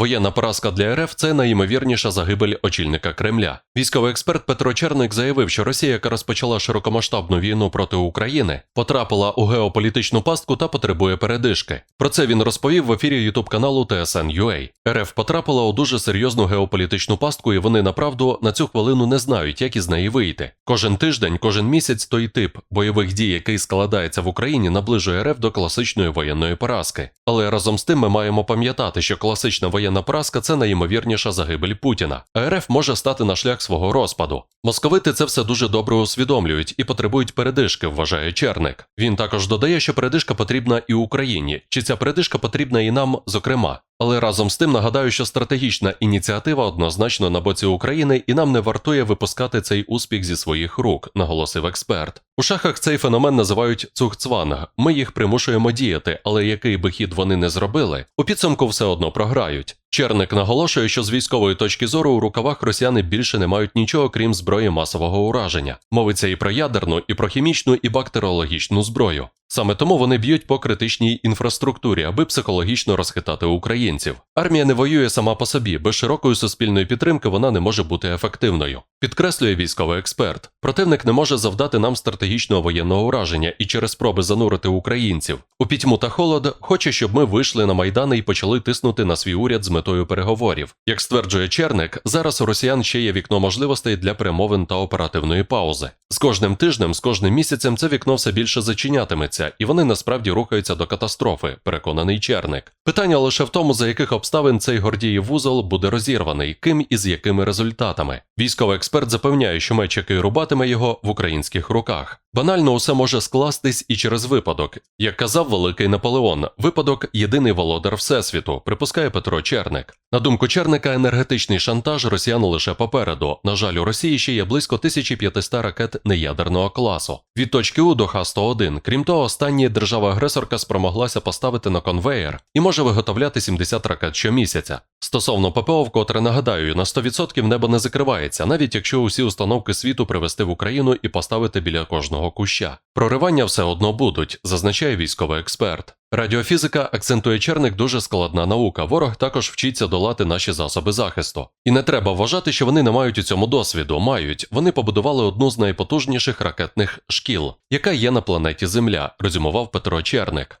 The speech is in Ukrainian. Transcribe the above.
Воєнна поразка для РФ це найімовірніша загибель очільника Кремля. Військовий експерт Петро Черник заявив, що Росія, яка розпочала широкомасштабну війну проти України, потрапила у геополітичну пастку та потребує передишки. Про це він розповів в ефірі ютуб каналу TSN.ua. РФ потрапила у дуже серйозну геополітичну пастку, і вони направду на цю хвилину не знають, як із неї вийти. Кожен тиждень, кожен місяць той тип бойових дій, який складається в Україні, наближує РФ до класичної воєнної поразки. Але разом з тим ми маємо пам'ятати, що класична воєнна поразка це найімовірніша загибель Путіна. РФ може стати на шлях свого розпаду. Московити це все дуже добре усвідомлюють і потребують передишки, вважає Черник. Він також додає, що передишка потрібна і Україні. Чи ця передишка потрібна і нам, зокрема. Але разом з тим нагадаю, що стратегічна ініціатива однозначно на боці України, і нам не вартує випускати цей успіх зі своїх рук, наголосив експерт. У шахах цей феномен називають цухцванг. Ми їх примушуємо діяти, але який би хід вони не зробили, у підсумку все одно програють. Черник наголошує, що з військової точки зору у рукавах росіяни більше не мають нічого крім зброї масового ураження. Мовиться і про ядерну, і про хімічну, і бактеріологічну зброю. Саме тому вони б'ють по критичній інфраструктурі, аби психологічно розхитати українців. Армія не воює сама по собі, без широкої суспільної підтримки вона не може бути ефективною. Підкреслює військовий експерт. Противник не може завдати нам стратегічного воєнного ураження і через спроби занурити українців. У пітьму та холод хоче, щоб ми вийшли на майдани і почали тиснути на свій уряд з метою переговорів. Як стверджує Черник, зараз у росіян ще є вікно можливостей для перемовин та оперативної паузи. З кожним тижнем, з кожним місяцем це вікно все більше зачинятиметься, і вони насправді рухаються до катастрофи, переконаний Черник. Питання лише в тому, за яких обставин цей Гордіїв вузол буде розірваний, ким і з якими результатами. Військовий експерт запевняє, що меч, який рубатиме його в українських руках. Банально усе може скластись і через випадок. Як казав великий Наполеон, випадок єдиний володар Всесвіту, припускає Петро Черник. На думку Черника, енергетичний шантаж росіян лише попереду. На жаль, у Росії ще є близько 1500 ракет неядерного класу. Від точки У до Х-101. Крім того, останні держава-агресорка спромоглася поставити на конвеєр і може виготовляти 70 ракет щомісяця. Стосовно ППО, вкотре нагадаю, на 100% небо не закривається, навіть якщо усі установки світу привезти в Україну і поставити біля кожного куща. Проривання все одно будуть, зазначає військовий експерт. Радіофізика, акцентує Черник, дуже складна наука. Ворог також вчиться долати наші засоби захисту. І не треба вважати, що вони не мають у цьому досвіду. Мають. Вони побудували одну з найпотужніших ракетних шкіл, яка є на планеті Земля, резюмував Петро Черник.